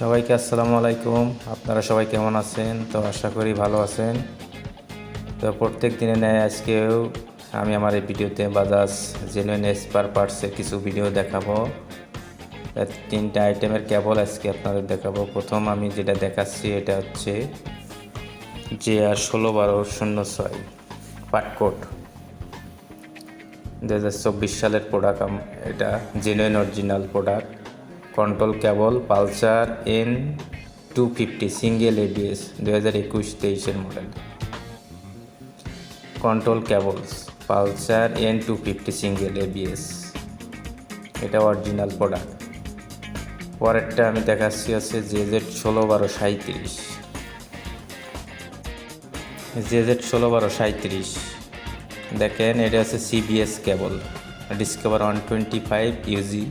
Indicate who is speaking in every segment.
Speaker 1: সবাইকে আসসালামু আলাইকুম। আপনারা সবাই কেমন আছেন? তো আশা করি ভালো আছেন। তো প্রত্যেক দিনে নেয় আজকেও আমি আমার এই ভিডিওতে বাজাজ জেনুইন স্পার পার্টসের কিছু ভিডিও দেখাবো। তিনটা আইটেমের কেবল আজকে আপনাদের দেখাবো। প্রথম আমি যেটা দেখাচ্ছি, এটা হচ্ছে জে আর ষোলো বারো শূন্য ছয় পাটকোট দু হাজার চব্বিশ সালের প্রোডাক্ট এটা genuine original product. Control cable Pulsar N two fifty single ABS দু হাজার একুশ তেইশের model control cables Pulsar N two fifty single ABS এটা অরিজিনাল প্রোডাক্ট পরেরটা আমি দেখাচ্ছি হচ্ছে জে জেড ষোলো বারো সাঁত্রিশ জে জেড ষোলো বারো সাঁত্রিশ দেখেন, এটা হচ্ছে CBS cable Discover one twenty five UG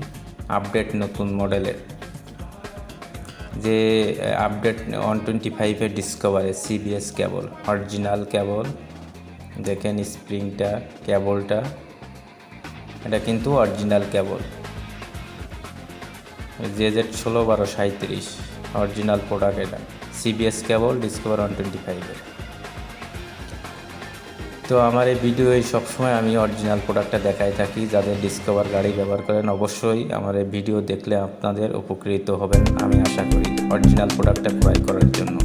Speaker 1: update নতুন মডেলের। যে আপডেট ওয়ান টোয়েন্টি ফাইভের ডিসকভারের সিবিএস কেবল অরিজিনাল কেবল দেখেন স্প্রিংটা কেবলটা এটা কিন্তু অরিজিনাল কেবল জে জেড ষোলো বারো সাঁত্রিশ অরিজিনাল প্রোডাক্ট এটা। CBS cable Discover one twenty ফাইভের তো আমার এই ভিডিওয় সবসময় আমি অরিজিনাল প্রোডাক্টটা দেখাই থাকি, যাদের ডিসকভার গাড়ি ব্যবহার করেন, অবশ্যই আমার এই ভিডিও দেখলে আপনাদের উপকৃত হবেন, আমি আশা করি অরিজিনাল প্রোডাক্টটা ক্রয় করার জন্য।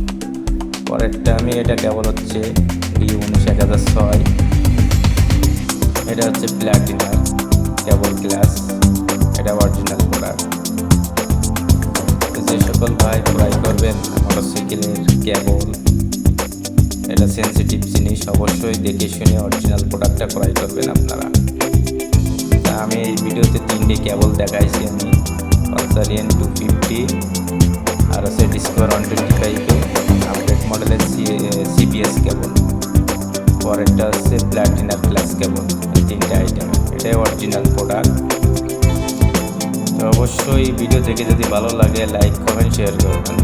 Speaker 1: পরেরটা আমি, এটা কেবল হচ্ছে বি উনিশ, এক হাজার ছয়। এটা হচ্ছে প্ল্যাটিনার কেবল গ্লাস এটা অরিজিনাল প্রোডাক্ট যে সকল ভাই ক্রয় করবেন মোটরসাইকেলের কেবল এটা সেন্সিটিভ জিনিস অবশ্যই দেখে শুনে অরিজিনাল প্রোডাক্টটা ক্রয় করবেন আপনারা। তা আমি এই ভিডিওতে তিনটে কেবল দেখাইছি আমি। পালসারিয়ান টু ফিফটি আর হচ্ছে ডিসকভার ওয়ান টোয়েন্টি ফাইভে আপডেট মডেলের সিবিএস কেবল পরেরটা হচ্ছে প্ল্যাটিনার প্লাস কেবল তিনটে আইটেম এটাই অরিজিনাল প্রোডাক্ট অবশ্যই ভিডিও দেখে যদি ভালো লাগে লাইক কমেন্ট শেয়ার করবেন।